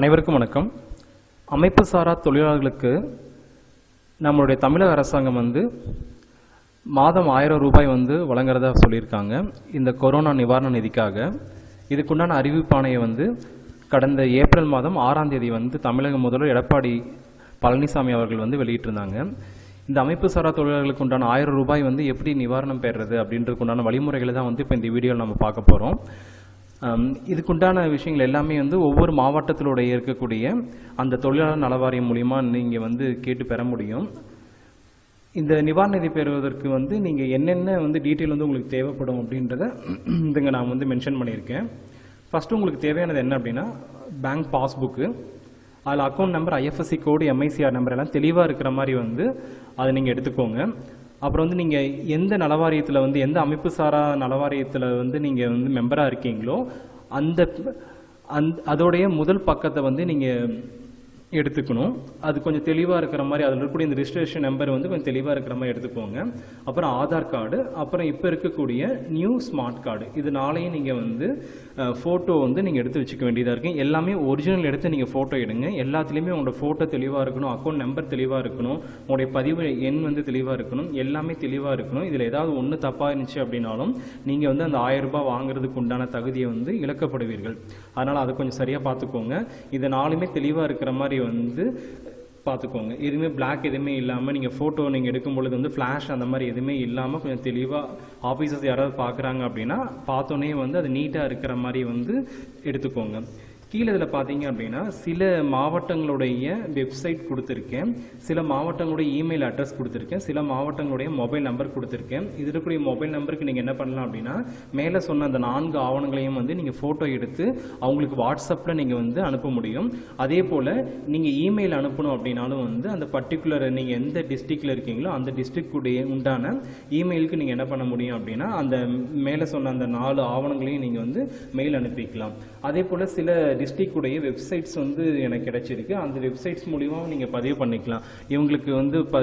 அனைவருக்கும் வணக்கம். அமைப்பு சாரா தொழிலாளர்களுக்கு நம்மளுடைய தமிழக அரசாங்கம் வந்து மாதம் ஆயிரம் ரூபாய் வந்து வழங்குறதா சொல்லியிருக்காங்க. இந்த கொரோனா நிவாரண நிதிக்காக. இதுக்குண்டான அறிவிப்பாணையை வந்து கடந்த ஏப்ரல் மாதம் ஆறாம் தேதி வந்து தமிழக முதல்வர் எடப்பாடி பழனிசாமி அவர்கள் வந்து வெளியிட்டிருந்தாங்க. இந்த அமைப்பு சாரா தொழிலாளர்களுக்கு உண்டான ஆயிரம் ரூபாய் வந்து எப்படி நிவாரணம் பெறுறது அப்படின்றதுக்கு உண்டான வழிமுறைகளை தான் வந்து இப்போ இந்த வீடியோவில் நம்ம பார்க்க போகிறோம் இதுக்குண்டான விஷயங்கள் எல்லாமே வந்து ஒவ்வொரு மாவட்டத்திலுடைய இருக்கக்கூடிய அந்த தொழிலாளர் நலவாரியம் மூலிமா நீங்கள் வந்து கேட்டு பெற முடியும். இந்த நிவாரண நிதி பெறுவதற்கு வந்து நீங்கள் என்னென்ன வந்து டீட்டெயில் வந்து உங்களுக்கு தேவைப்படும் அப்படின்றத இதுங்க நான் வந்து மென்ஷன் பண்ணியிருக்கேன். ஃபஸ்ட்டு உங்களுக்கு தேவையானது என்ன அப்படின்னா பேங்க் பாஸ்புக்கு அதில் account number IFSC code MICR number எல்லாம் தெளிவாக இருக்கிற மாதிரி வந்து அதை நீங்கள் எடுத்துக்கோங்க. அப்புறம் வந்து நீங்கள் எந்த நலவாரியத்தில் வந்து எந்த அமைப்பு சாரா நலவாரியத்தில் வந்து நீங்கள் வந்து மெம்பராக இருக்கீங்களோ அந்த அந் அதோடைய முதல் பக்கத்தை வந்து நீங்கள் எடுத்துக்கணும். அது கொஞ்சம் தெளிவாக இருக்கிற மாதிரி அதில் இருக்கக்கூடிய இந்த ரிஜிஸ்ட்ரேஷன் நம்பர் வந்து கொஞ்சம் தெளிவாக இருக்கிற மாதிரி எடுத்துக்கோங்க. அப்புறம் ஆதார் கார்டு அப்புறம் இப்போ இருக்கக்கூடிய நியூ ஸ்மார்ட் கார்டு இது நாளையும் நீங்கள் வந்து ஃபோட்டோ வந்து நீங்கள் எடுத்து வச்சுக்க வேண்டியதாக இருக்கும். எல்லாமே ஒரிஜினல் எடுத்து நீங்கள் ஃபோட்டோ எடுங்க. எல்லாத்துலேயுமே உங்களோட ஃபோட்டோ தெளிவாக இருக்கணும். அக்கௌண்ட் நம்பர் தெளிவாக இருக்கணும். உங்களுடைய பதிவு எண் வந்து தெளிவாக இருக்கணும். எல்லாமே தெளிவாக இருக்கணும். இதில் ஏதாவது ஒன்று தப்பாக இருந்துச்சு அப்படின்னாலும் நீங்கள் வந்து அந்த ஆயிரம் ரூபாய் வாங்குறதுக்கு உண்டான தகுதியை வந்து இழக்கப்படுவீர்கள். அதனால் அதை கொஞ்சம் சரியாக பார்த்துக்கோங்க. இது நாளுமே தெளிவாக இருக்கிற மாதிரி வந்து பார்த்துக்கோங்க. எதுவுமே பிளாக் எதுவுமே இல்லாமல் நீங்கள் ஃபோட்டோ நீங்கள் எடுக்கும் பொழுது வந்து ஃப்ளாஷ் அந்த மாதிரி எதுவுமே இல்லாமல் கொஞ்சம் தெளிவாக ஆஃபீஸர்ஸ் யாராவது பார்க்குறாங்க அப்படின்னா பார்த்தோன்னே வந்து அது நீட்டாக இருக்கிற மாதிரி வந்து எடுத்துக்கோங்க. கீழே இதில் பார்த்தீங்க அப்படின்னா சில மாவட்டங்களுடைய வெப்சைட் கொடுத்துருக்கேன். சில மாவட்டங்களுடைய இமெயில் அட்ரஸ் கொடுத்துருக்கேன். சில மாவட்டங்களுடைய மொபைல் நம்பர் கொடுத்துருக்கேன். இது இருக்கக்கூடிய மொபைல் நம்பருக்கு நீங்கள் என்ன பண்ணலாம் அப்படின்னா மேலே சொன்ன அந்த நான்கு ஆவணங்களையும் வந்து நீங்கள் ஃபோட்டோ எடுத்து அவங்களுக்கு வாட்ஸ்அப்பில் நீங்கள் வந்து அனுப்ப முடியும். அதே போல் நீங்கள் இமெயில் அனுப்பணும் அப்படின்னாலும் வந்து அந்த பர்டிகுலர் நீங்கள் எந்த டிஸ்ட்ரிக்டில் இருக்கீங்களோ அந்த டிஸ்ட்ரிக்டுடைய உண்டான இமெயிலுக்கு நீங்கள் என்ன பண்ண முடியும் அப்படின்னா அந்த மேலே சொன்ன அந்த நாலு ஆவணங்களையும் நீங்கள் வந்து மெயில் அனுப்பிக்கலாம். அதே போல் சில டிஸ்ட்ரிக்டுடைய உடைய வெப்சைட்ஸ் வந்து எனக்கு கிடைச்சிருக்கு. அந்த வெப்சைட்ஸ் மூலிமா நீங்கள் பதிவு பண்ணிக்கலாம். இவங்களுக்கு வந்து ப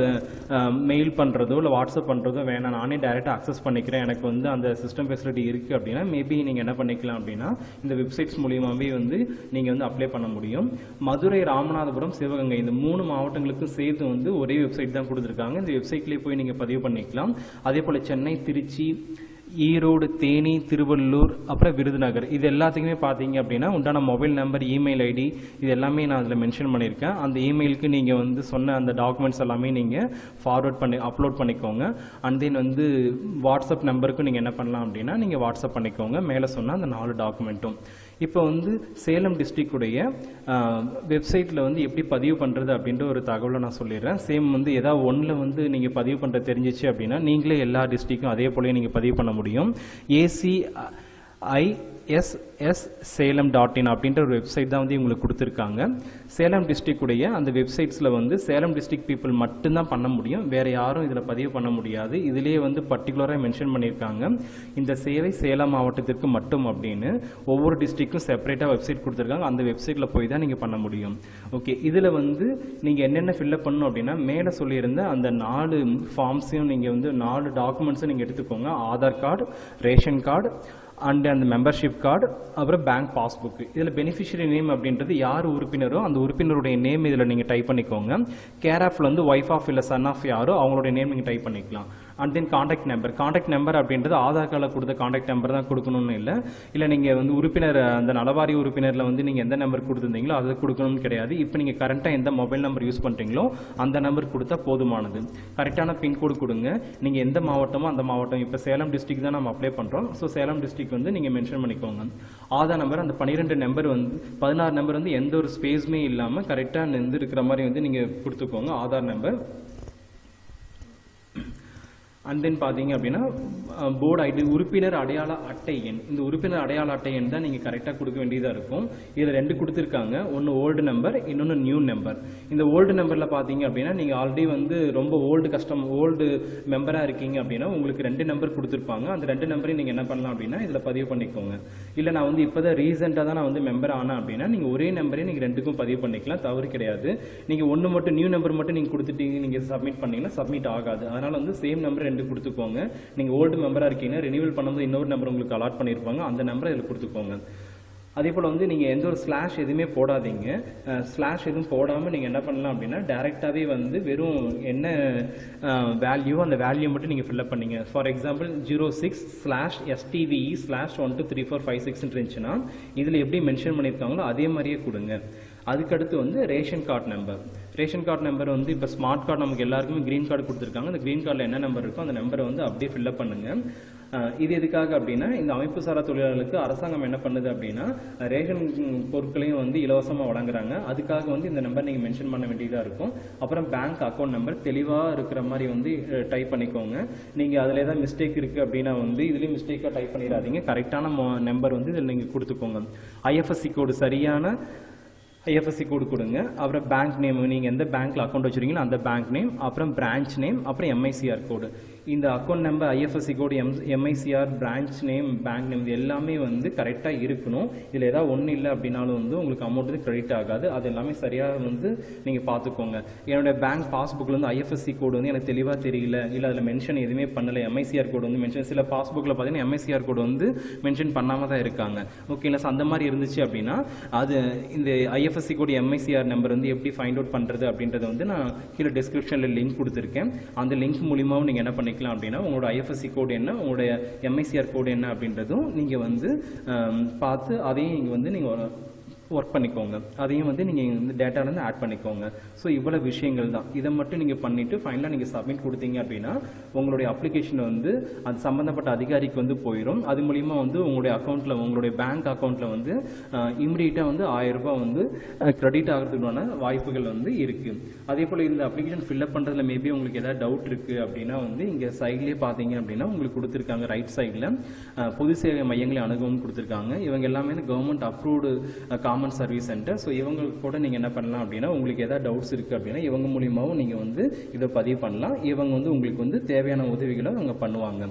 மெயில் பண்ணுறதோ இல்லை வாட்ஸ்அப் பண்ணுறதோ வேணாம். நானே டேரெக்டாக அக்சஸ் பண்ணிக்கிறேன். எனக்கு வந்து அந்த சிஸ்டம் ஃபெசிலிட்டி இருக்குது அப்படின்னா மேபி நீங்கள் என்ன பண்ணிக்கலாம் அப்படின்னா இந்த வெப்சைட்ஸ் மூலியமாகவே வந்து நீங்கள் வந்து அப்ளை பண்ண முடியும். மதுரை ராமநாதபுரம் சிவகங்கை இந்த மூணு மாவட்டங்களுக்கும் சேர்த்து வந்து ஒரே வெப்சைட் தான் கொடுத்துருக்காங்க. இந்த வெப்சைட்லேயே போய் நீங்கள் பதிவு பண்ணிக்கலாம். அதே போல் சென்னை திருச்சி ஈரோடு தேனி திருவள்ளூர் அப்புறம் விருதுநகர். இது எல்லாத்துக்குமே பார்த்தீங்க அப்படின்னா உண்டான மொபைல் நம்பர் இமெயில் ஐடி இது எல்லாமே நான் அதில் மென்ஷன் பண்ணியிருக்கேன். அந்த இமெயிலுக்கு நீங்கள் வந்து சொன்ன அந்த டாக்குமெண்ட்ஸ் எல்லாமே நீங்கள் ஃபார்வர்ட் பண்ணி அப்லோட் பண்ணிக்கோங்க. அண்ட் தென் வந்து வாட்ஸ்அப் நம்பருக்கும் நீங்கள் என்ன பண்ணலாம் அப்படின்னா நீங்கள் வாட்ஸ்அப் பண்ணிக்கோங்க. மேலே சொன்ன அந்த நாலு டாக்குமெண்ட்டும் இப்போ வந்து சேலம் டிஸ்ட்ரிக்டுடைய வெப்சைட்டில் வந்து எப்படி பதிவு பண்ணுறது அப்படின்ற ஒரு தகவலை நான் சொல்லிடுறேன். சேம் வந்து ஏதாவது ஒன்றில் வந்து நீங்கள் பதிவு பண்ணுற தெரிஞ்சிச்சு அப்படின்னா நீங்களே எல்லா டிஸ்ட்ரிக்கும் அதே போலயே நீங்கள் பதிவு பண்ண முடியும். AC SS Salem dot in அப்படின்ற ஒரு வெப்சைட் தான் வந்து உங்களுக்கு கொடுத்துருக்காங்க. சேலம் district உடைய அந்த வெப்சைட்ஸில் வந்து சேலம் டிஸ்ட்ரிக் பீப்புள் மட்டும்தான் பண்ண முடியும். வேறு யாரும் இதில் பதிவு பண்ண முடியாது. இதிலேயே வந்து பர்டிகுலராக மென்ஷன் பண்ணியிருக்காங்க. இந்த சேவை சேலம் மாவட்டத்திற்கு மட்டும் அப்படின்னு ஒவ்வொரு டிஸ்ட்ரிக்கும் செப்பரேட்டாக வெப்சைட் கொடுத்துருக்காங்க. அந்த வெப்சைட்டில் போய் தான் நீங்கள் பண்ண முடியும். ஓகே இதில் வந்து நீங்கள் என்னென்ன ஃபில்லப் பண்ணணும் அப்படின்னா மேலே சொல்லியிருந்த அந்த நாலு ஃபார்ம்ஸையும் நீங்கள் வந்து நாலு டாக்குமெண்ட்ஸும் நீங்கள் எடுத்துக்கோங்க. Aadhaar card ration card and அந்த மெம்பர்ஷிப் கார்டு அப்புறம் பேங்க் பாஸ்புக் இதில் பெனிஃபிஷியரி நேம் அப்படின்றது யார் உறுப்பினரோ அந்த உறுப்பினருடைய நேம் இதில் நீங்கள் டைப் பண்ணிக்கோங்க. கேர் ஆஃப்ல வந்து ஒய்ஃப் ஆஃப் இல்லை சன் ஆஃப் யாரோ அவங்களுடைய நேம் நீங்கள் டைப் பண்ணிக்கலாம். And then contact number contact number அப்படின்றது ஆதார் கார்டில் கொடுத்த காண்டாக்ட் நம்பர் தான் கொடுக்கணும்னு இல்லை. இல்லை நீங்கள் வந்து உறுப்பினர் அந்த நலவாரி உறுப்பினரில் வந்து நீங்கள் எந்த நம்பர் கொடுத்துருந்தீங்களோ அதை கொடுக்கணும்னு கிடையாது. இப்போ நீங்கள் கரெக்டாக எந்த மொபைல் நம்பர் யூஸ் பண்ணுறீங்களோ அந்த நம்பர் கொடுத்தா போதுமானது. கரெக்டான பின்கோடு கொடுங்க. நீங்கள் எந்த மாவட்டமோ அந்த மாவட்டம். இப்போ சேலம் டிஸ்ட்ரிக் தான் நம்ம அப்ளை பண்ணுறோம் ஸோ சேலம் டிஸ்ட்ரிக் வந்து நீங்கள் மென்ஷன் பண்ணிக்கோங்க. ஆதார் நம்பர் அந்த பன்னிரெண்டு நம்பர் வந்து பதினாறு நம்பர் வந்து எந்த ஒரு ஸ்பேஸுமே இல்லாமல் கரெக்டாக நின்று இருக்கிற மாதிரி வந்து நீங்கள் கொடுத்துக்கோங்க. ஆதார் நம்பர் அண்ட் தென் பார்த்தீங்க அப்படின்னா போர்டு ஐடி உறுப்பினர் அடையாள அட்டை எண். இந்த உறுப்பினர் அடையாள அட்டை எண் தான் நீங்கள் கரெக்டாக கொடுக்க வேண்டியதாக இருக்கும். இதில் ரெண்டு கொடுத்துருக்காங்க. ஒன்று ஓல்டு நம்பர் இன்னொன்று நியூ நம்பர் இந்த ஓல்டு நம்பரில் பார்த்தீங்க அப்படின்னா நீங்கள் ஆல்ரெடி வந்து ரொம்ப ஓல்டு கஸ்டம் ஓல்டு மெம்பராக இருக்கீங்க அப்படின்னா உங்களுக்கு ரெண்டு நம்பர் கொடுத்துருப்பாங்க. அந்த ரெண்டு நம்பரையும் நீங்கள் என்ன பண்ணலாம் அப்படின்னா இதில் பதிவு பண்ணிக்கோங்க. இல்லை நான் வந்து இப்போ தான் ரீசெண்டாக தான் நான் வந்து மெம்பர் ஆனேன் அப்படின்னா நீங்கள் ஒரே நம்பரே நீங்கள் ரெண்டுக்கும் பதிவு பண்ணிக்கலாம். தவறு கிடையாது. நீங்கள் ஒன்று மட்டும் நியூ நம்பர் மட்டும் நீங்கள் கொடுத்துட்டீங்க நீங்கள் சப்மிட் பண்ணிங்கன்னா சப்மிட் ஆகாது. அதனால் வந்து சேம் நம்பர் ரெண்டு கொடுத்துக்கோங்க. நீங்கள் ஓல்டு மெம்பராக இருக்கீங்கன்னா ரினியூவல் பண்ணும்போது இன்னொரு நம்பர் உங்களுக்கு அலாட் பண்ணியிருப்பாங்க அந்த நம்பரை இதில் கொடுத்துக்கோங்க. அதே போல் வந்து நீங்கள் எந்த ஒரு ஸ்லாஷ் எதுவுமே போடாதீங்க. ஸ்லாஷ் எதுவும் போடாமல் நீங்கள் என்ன பண்ணலாம் அப்படின்னா டேரெக்டாகவே வந்து வெறும் என்ன வேல்யூ அந்த வேல்யூ மட்டும் நீங்கள் ஃபில்அப் பண்ணிங்க. For example zero six slash STVE slash one two three four five சிக்ஸ்னு இருந்துச்சுன்னா இதில் எப்படி மென்ஷன் பண்ணியிருக்காங்களோ அதே மாதிரியே கொடுங்க. அதுக்கடுத்து வந்து ration card number ration card number வந்து இப்போ ஸ்மார்ட் கார்டு நமக்கு எல்லாருக்குமே க்ரீன் கார்டு கொடுத்துருக்காங்க. அந்த க்ரீன் கார்டில் என்ன நம்பர் இருக்கோ அந்த நம்பரை வந்து அப்படியே ஃபில்அப் பண்ணுங்கள் இது எதுக்காக அப்படின்னா இந்த அமைப்பு சாரா தொழிலாளர்களுக்கு அரசாங்கம் என்ன பண்ணுது அப்படின்னா ரேஷன் பொருட்களையும் வந்து இலவசமாக வழங்குறாங்க. அதுக்காக வந்து இந்த நம்பர் நீங்கள் மென்ஷன் பண்ண வேண்டியதாக இருக்கும். அப்புறம் பேங்க் அக்கௌண்ட் நம்பர் தெளிவாக இருக்கிற மாதிரி வந்து டைப் பண்ணிக்கோங்க. நீங்கள் அதில் ஏதாவது மிஸ்டேக் இருக்குது அப்படின்னா வந்து இதுலேயும் மிஸ்டேக்காக டைப் பண்ணிடாதீங்க. கரெக்டான நம்பர் வந்து இதில் நீங்கள் கொடுத்துக்கோங்க. ஐஎஃப்எஸ்சி கோடு சரியான ஐஎஃப்எஸ்சி கோடு கொடுங்க. அப்புறம் பேங்க் நேம் நீங்கள் எந்த பேங்க்கில் அக்கௌண்ட் வச்சுருக்கீங்களோ அந்த பேங்க் நேம் அப்புறம் பிரான்ச் நேம் அப்புறம் எம்ஐசிஆர் கோடு இந்த account number IFSC code M MICR branch name bank name இது எல்லாமே வந்து கரெக்டாக இருக்கணும். இதில் ஏதாவது ஒன்றும் இல்லை அப்படின்னாலும் வந்து உங்களுக்கு அமௌண்ட் வந்து கிரெடிட் ஆகாது. அது எல்லாமே சரியாக வந்து நீங்கள் பார்த்துக்கோங்க என்னுடைய பேங்க் பாஸ்புக்கில் வந்து ஐஎஃப்எஸ்சி கோடு வந்து எனக்கு தெளிவாக தெரியல. இல்லை அதில் மென்ஷன் எதுவுமே பண்ணலை. எம்ஐசிஆர் கோடு வந்து மென்ஷன் சில பாஸ்புக்கில் பார்த்தீங்கன்னா எம்ஐசிஆர் கோடு வந்து மென்ஷன் பண்ணாமல் தான் இருக்காங்க. ஓகேங்களா அந்த மாதிரி இருந்துச்சு அப்படின்னா அது இந்த IF IFSC code MICR number வந்து எப்படி ஃபைண்ட் அவுட் பண்ணுறது அப்படின்றத வந்து நான் கீழே டிஸ்கிரிப்ஷனில் லிங்க் கொடுத்துருக்கேன். அந்த லிங்க் மூலியமாகவும் நீங்கள் என்ன பண்ணிக்கலாம் அப்படின்னா உங்களோட ஐஎஃப்எஸ்சி கோடு என்ன உங்களுடைய எம்ஐசிஆர் கோடு என்ன அப்படின்றதும் நீங்கள் வந்து பார்த்து அதையும் இங்கே வந்து நீங்கள் ஒர்க் பண்ணிக்கோங்க. அதையும் வந்து நீங்கள் இந்த டேட்டாலேருந்து ஆட் பண்ணிக்கோங்க. ஸோ இவ்வளோ விஷயங்கள் தான். இதை மட்டும் நீங்கள் பண்ணிவிட்டு ஃபைனலாக நீங்கள் சப்மிட் கொடுத்தீங்க அப்படின்னா உங்களுடைய அப்ளிகேஷன் வந்து அது சம்மந்தப்பட்ட அதிகாரிக்கு வந்து போயிடும் அது மூலிமா வந்து உங்களுடைய அக்கௌண்ட்டில் உங்களுடைய பேங்க் அக்கௌண்ட்டில் வந்து இம்மிடியட்டாக வந்து ஆயிரம் ரூபாய் வந்து க்ரெடிட் ஆகிறதுக்கான வாய்ப்புகள் வந்து இருக்குது அதே போல் இந்த அப்ளிகேஷன் ஃபில்அப் பண்ணுறதுல மேபி உங்களுக்கு ஏதாவது டவுட் இருக்குது அப்படின்னா வந்து இங்கே சைட்லேயே பார்த்தீங்க அப்படின்னா உங்களுக்கு கொடுத்துருக்காங்க ரைட் சைடில் பொது சேவை மையங்களை அணுகவும் கொடுத்துருக்காங்க. இவங்க எல்லாமே government approved common service centre so இவங்களுக்கு கூட நீங்கள் என்ன பண்ணலாம் அப்படின்னா உங்களுக்கு ஏதாவது டவுட்ஸ் இருக்குது அப்படின்னா இவங்க மூலியமாகவும் நீங்கள் வந்து இதை பதிவு பண்ணலாம். இவங்க வந்து உங்களுக்கு வந்து தேவையான உதவிகளை அவங்க பண்ணுவாங்க.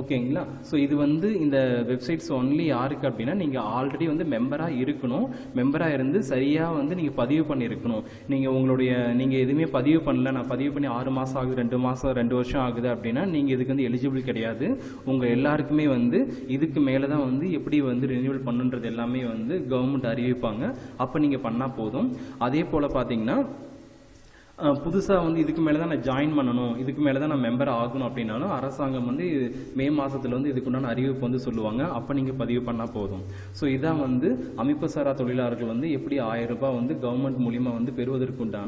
ஓகேங்களா? ஸோ இது வந்து இந்த வெப்சைட்ஸ் ஒன்லி யாருக்கு அப்படின்னா நீங்கள் ஆல்ரெடி வந்து மெம்பராக இருக்கணும். மெம்பராக இருந்து சரியாக வந்து நீங்கள் பதிவு பண்ணியிருக்கணும் நீங்கள் உங்களுடைய நீங்கள் எதுவுமே பதிவு பண்ணல. நான் பதிவு பண்ணி ஆறு மாதம் ஆகுது ரெண்டு மாதம் ரெண்டு வருஷம் ஆகுது அப்படின்னா நீங்கள் இதுக்கு வந்து எலிஜிபிள் கிடையாது. உங்கள் எல்லாருக்குமே வந்து இதுக்கு மேலே தான் வந்து எப்படி வந்து ரினியூவல் பண்ணுன்றது எல்லாமே வந்து கவர்மெண்ட் அறிவிப்பாங்க. அப்போ நீங்கள் பண்ணால் போதும். அதே போல் பார்த்தீங்கன்னா புதுசாக வந்து இதுக்கு மேலே தான் நான் ஜாயின் பண்ணணும் இதுக்கு மேலே தான் நான் மெம்பர் ஆகணும் அப்படின்னாலும் அரசாங்கம் வந்து மே மாதத்தில் வந்து இதுக்குண்டான அறிவிப்பு வந்து சொல்லுவாங்க. அப்போ நீங்கள் பதிவு பண்ணால் போதும். ஸோ இதான் வந்து அமைப்பு சாரா தொழிலாளர்கள் வந்து எப்படி ஆயிரம் ரூபாய் வந்து கவர்மெண்ட் மூலியமாக வந்து பெறுவதற்குண்டான